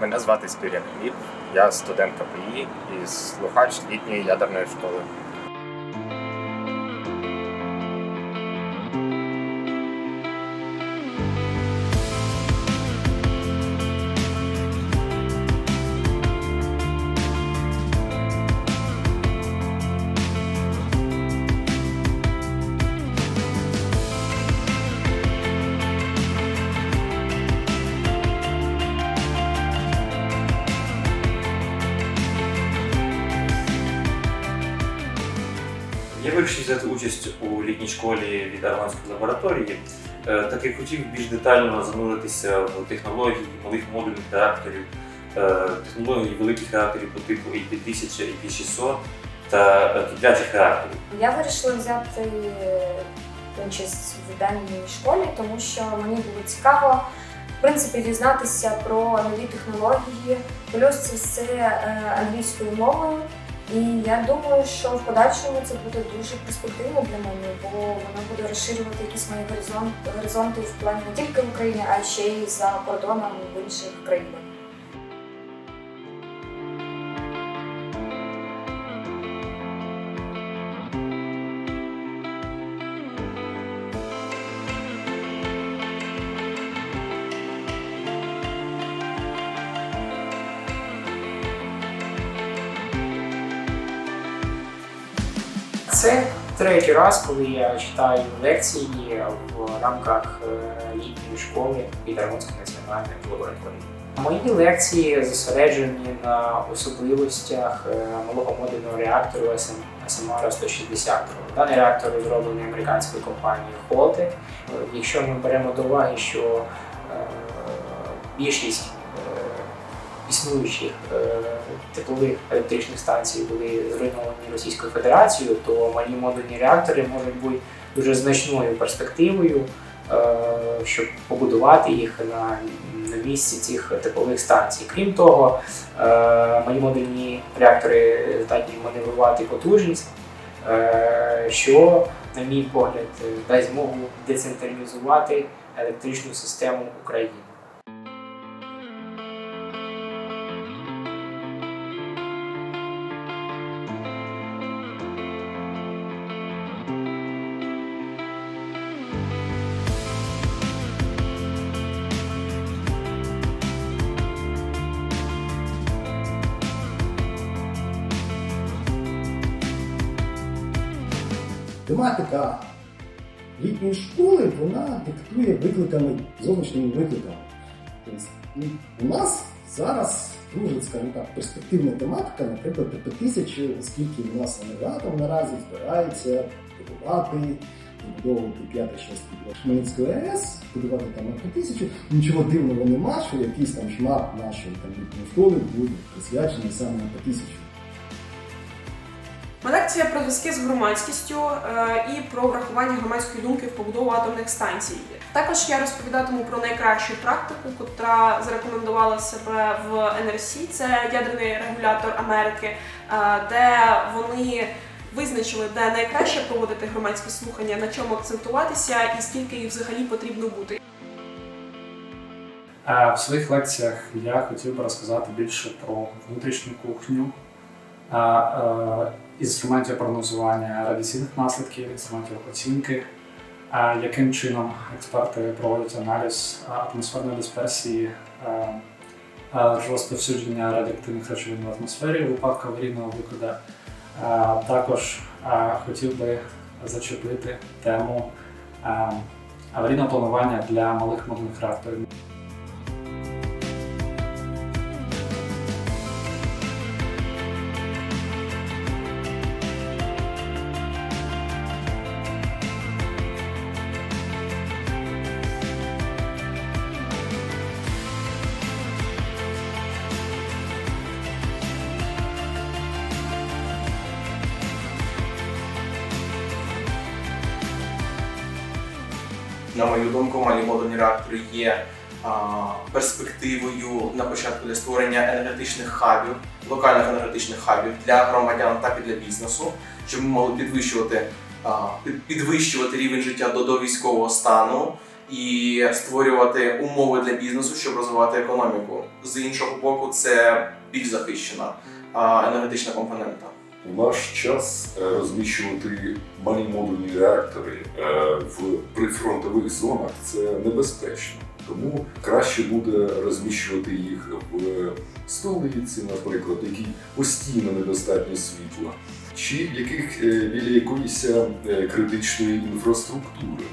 Мене звати Спірян Гліб, я студент КПІ із слухач літньої ядерної школи. Я взяти участь у літній школі від Арманської лабораторії, е, так як хотів більш детально зануритися в технології малих модульних реакторів, е, технології великих реакторів по типу IP1000, IP600 та е, киплячих реакторів. Я вирішила взяти участь в даній школі, тому що мені було цікаво в принципі дізнатися про нові технології. Плюс це все е, англійською мовою. І я думаю, що в подальшому це буде дуже перспективно для мене, бо воно буде розширювати якісь мої горизонт, горизонти в плані не тільки в Україні, а ще й за кордоном в інших країнах. Це третій раз, коли я читаю лекції в рамках е, літньої школи від Армонської національної лабораторії. Мої лекції зосереджені на особливостях е, малого модульного реактору SMR 160. Даний реактор розроблений американською компанією Holte. Е, Якщо ми беремо до уваги, що е, більшість е, існуючих е, теплових електричних станцій були зруйновані Російською Федерацією, то малі модульні реактори можуть бути дуже значною перспективою, е, щоб побудувати їх на, місці цих теплових станцій. Крім того, е, малі модульні реактори здатні маневрувати потужність, що, на мій погляд, дасть змогу децентралізувати електричну систему України. Тематика літньої школи вона диктує викликами, зовнішніми викликами. Тобто, ну, у нас зараз дуже, скажімо так, перспективна тематика, наприклад, ТП-1000, оскільки у нас енергоатом наразі збирається будувати, побудовувати 5-6 Хмельницької АЕС, будувати там ТП-1000. Нічого дивного нема, що якийсь там шмат нашої там, школи буде присвячений саме ТП-1000. Лекція про зв'язки з громадськістю е, і про врахування громадської думки в побудову атомних станцій. Також я розповідатиму про найкращу практику, котра зарекомендувала себе в НРСі. Це ядерний регулятор Америки, е, де вони визначили, де найкраще проводити громадські слухання, на чому акцентуватися і скільки їх взагалі потрібно бути. Е, В своїх лекціях я хотів би розказати більше про внутрішню кухню, інструментів прогнозування радіаційних наслідків, інструментів оцінки, яким чином експерти проводять аналіз атмосферної дисперсії, розповсюдження радіоактивних речовин в атмосфері у випадку аварійного викиду. Е, Також хотів би зачепити тему аварійного планування для малих модульних реакторів. На мою думку, малі модульні реактори є перспективою на початку для створення енергетичних хабів, локальних енергетичних хабів для громадян, так і для бізнесу, щоб ми могли підвищувати, підвищувати рівень життя до, до військового стану і створювати умови для бізнесу, щоб розвивати економіку. З іншого боку, це більш захищена енергетична компонента. У наш час е, розміщувати малі модульні реактори е, в прифронтових зонах це небезпечно. Тому краще буде розміщувати їх в столиці, наприклад, в якій постійно недостатньо світла, чи в яких е, біля якоїсь критичної інфраструктури.